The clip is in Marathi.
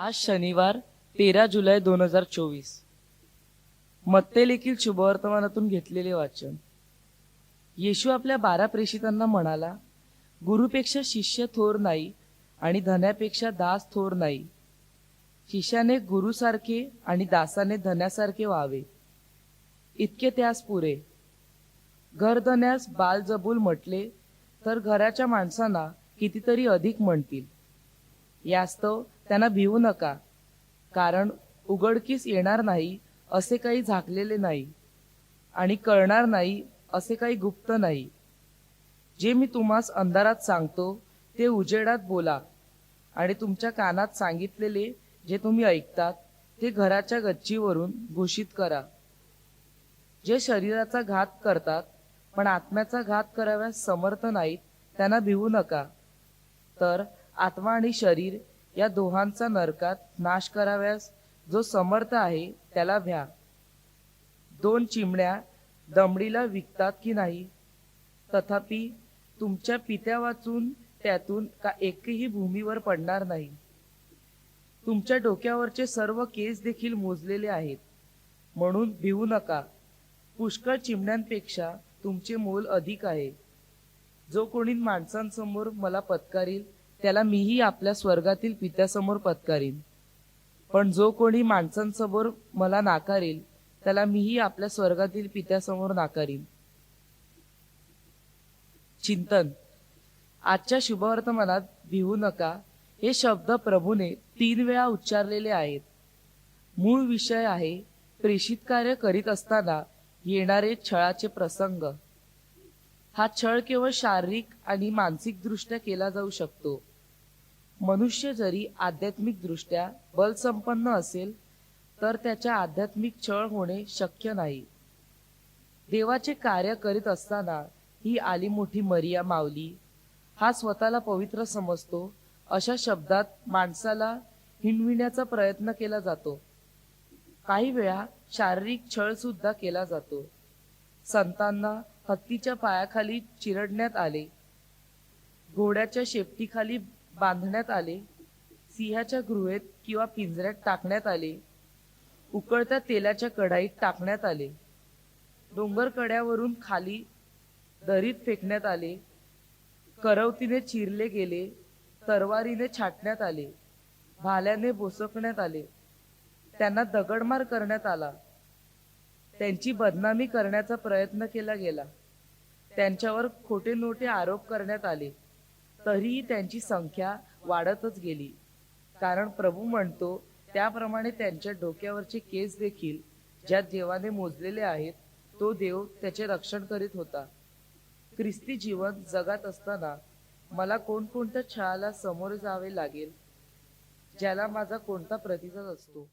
आज शनिवार तेरा जुलै दोन हजार चोवीस. मत्तेलेखील शुभवर्तमानातून घेतलेले वाचन. येशू आपल्या बारा प्रेषितांना म्हणाला गुरुपेक्षा शिष्य थोर नाही आणि धन्यापेक्षा दास थोर नाही. शिष्याने गुरुसारखे आणि दासाने धन्यासारखे व्हावे. इतके त्यास पुरे. घरधन्यास बालजबूल म्हटले तर घराच्या माणसांना कितीतरी अधिक म्हणतील. यास्तव त्यांना भिवू नका. कारण उघडकीस येणार नाही असे काही झाकलेले नाही. आणि कळणार नाही असे काही गुप्त नाही. जे मी तुम्हास अंधारात सांगतो ते उजेडात बोला. आणि तुमच्या कानात सांगितलेले जे तुम्ही ऐकतात ते घराच्या गच्चीवरून घोषित करा. जे शरीराचा घात करतात पण आत्म्याचा घात कराव्यास समर्थ नाहीत त्यांना भिवू नका. तर आत्मा आणि शरीर या दोहांचा नरकात नाश कराव्यास जो समर्थ आहे त्याला भ्या. दोन चिमण्या दमडीला विकतात की नाही? तथापि तुमच्या पित्या वाचून त्यातून का एकही भूमीवर पडणार नाही? तुमच्या डोक्यावरचे सर्व केस देखील मोजलेले आहेत. म्हणून भिवू नका. पुष्कळ चिमण्यांपेक्षा तुमचे मोल अधिक आहे. जो कोणी माणसांसमोर मला पत्कारील त्याला मीही आपल्या स्वर्गातील पित्यासमोर पत्कारीन. पण जो कोणी माणसांसमोर मला नाकारेल त्याला मीही आपल्या स्वर्गातील पित्यासमोर नाकारीन. चिंतन. आजच्या शुभवर्तमानात भिवू नका. हे शब्द प्रभूने तीन वेळा उच्चारलेले आहेत. मूळ विषय आहे प्रेषित कार्य करीत असताना येणारे छळाचे प्रसंग. हा छळ केवळ शारीरिक आणि मानसिकदृष्ट्या केला जाऊ शकतो. मनुष्य जरी आध्यात्मिकदृष्ट्या बलसंपन्न असेल तर त्याच्या आध्यात्मिक छळ होणे शक्य नाही. देवाचे कार्य करीत असताना ही आली मोठी मरिया मावली हा स्वतःला पवित्र समजतो अशा शब्दात माणसाला हिणविण्याचा प्रयत्न केला जातो. काही वेळा शारीरिक छळ सुद्धा केला जातो. संतांना हत्तीच्या पायाखाली चिरडण्यात आले. घोड्याच्या शेपटीखाली बांधण्यात आले सिंहाच्या गृहेत किंवा पिंजऱ्यात टाकण्यात आले उकळत्या तेलाच्या कढाईत टाकण्यात आले डोंगर कड्यावरून खाली दरीत फेकण्यात आले करवतीने चिरले गेले तरवारीने छाटण्यात आले भाल्याने बोसकण्यात आले त्यांना दगडमार करण्यात आला त्यांची बदनामी करण्याचा प्रयत्न केला गेला त्यांच्यावर खोटे नोटे आरोप करण्यात आले. तरीही त्यांची संख्या वाढतच गेली. कारण प्रभू म्हणतो त्याप्रमाणे त्यांच्या डोक्यावरचे केस देखील ज्या देवाने मोजलेले आहेत तो देव त्याचे रक्षण करीत होता. ख्रिस्ती जीवन जगात असताना मला कोणकोणत्या छळाला सामोरे जावे लागेल? ज्याला माझा कोणता प्रतिसाद असतो?